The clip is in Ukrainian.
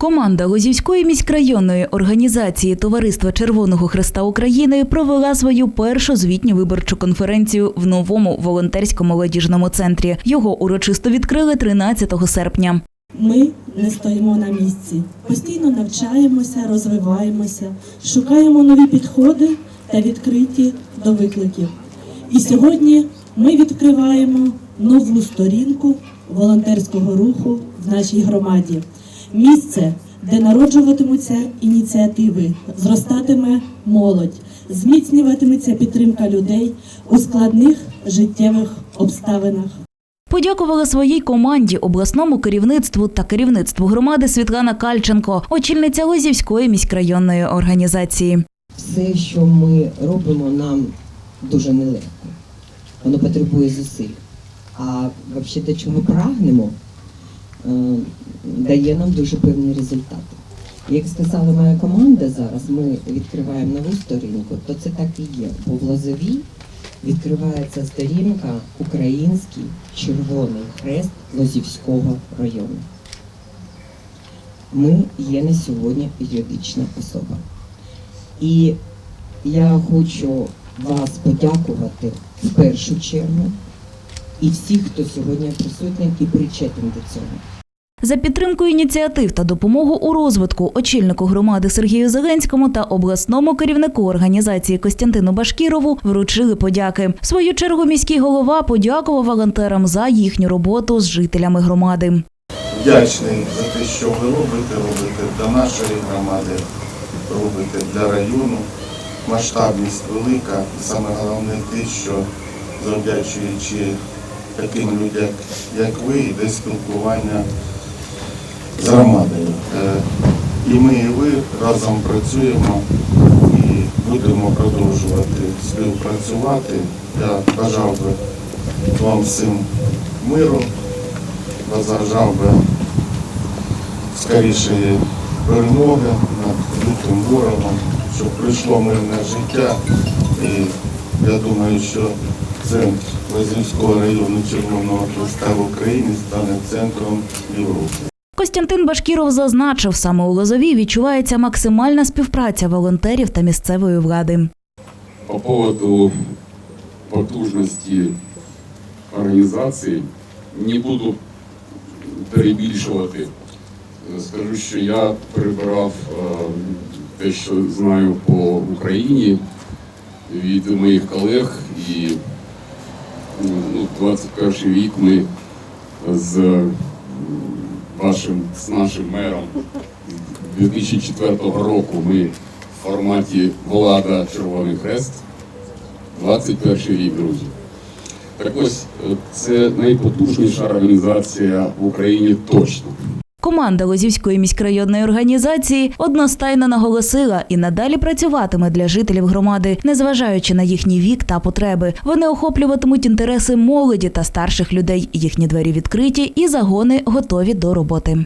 Команда Лозівської міськрайонної організації Товариства Червоного Хреста України провела свою першу звітню виборчу конференцію в новому волонтерсько-молодіжному центрі. Його урочисто відкрили 13 серпня. Ми не стоїмо на місці, постійно навчаємося, розвиваємося, шукаємо нові підходи та відкриті до викликів. І сьогодні ми відкриваємо нову сторінку волонтерського руху в нашій громаді. Місце, де народжуватимуться ініціативи, зростатиме молодь, зміцнюватиметься підтримка людей у складних життєвих обставинах. Подякувала своїй команді, обласному керівництву та керівництву громади Світлана Кальченко, очільниця Лозівської міськрайонної організації. все, що ми робимо, нам дуже нелегко. Воно потребує зусиль. А взагалі те, чого ми прагнемо, дає нам дуже певні результати. Як сказала моя команда зараз, ми відкриваємо нову сторінку, то це так і є. Бо в Лозовій відкривається сторінка Український Червоний Хрест Лозівського району. Ми є на сьогодні юридична особа. І я хочу вас подякувати в першу чергу і всіх, хто сьогодні присутній і причетний до цього. За підтримку ініціатив та допомогу у розвитку очільнику громади Сергію Зеленському та обласному керівнику організації Костянтину Башкірову вручили подяки. В свою чергу міський голова подякував волонтерам за їхню роботу з жителями громади. вдячний за те, що ви робите, робите для нашої громади, робите для району. Масштабність велика, і саме головне те, що завдячуючи таким людям, як ви, йде спілкування з громадою. Е, І ми, і ви разом працюємо і будемо продовжувати співпрацювати. Я бажав би вам всім миру, бажав би скорішої перемоги над лютим ворогом, щоб прийшло мирне життя. І я думаю, що центр Лазівського району Червоного Хреста в Україні стане центром Європи. Костянтин Башкіров зазначив, саме у Лозовій відчувається максимальна співпраця волонтерів та місцевої влади. По поводу потужності організації не буду перебільшувати. Скажу, що я прибирав е, те, що знаю по Україні від моїх колег, і ну, 21 вік ми з вашим з нашим мером 2004 року ми в форматі Влада Червоний Хрест. 21 рік, друзі. Так ось е, це найпотужніша організація в Україні точно. Команда Лозівської міськрайонної організації одностайно наголосила і надалі працюватиме для жителів громади, незважаючи на їхній вік та потреби. Вони охоплюватимуть інтереси молоді та старших людей. Їхні двері відкриті і загони готові до роботи.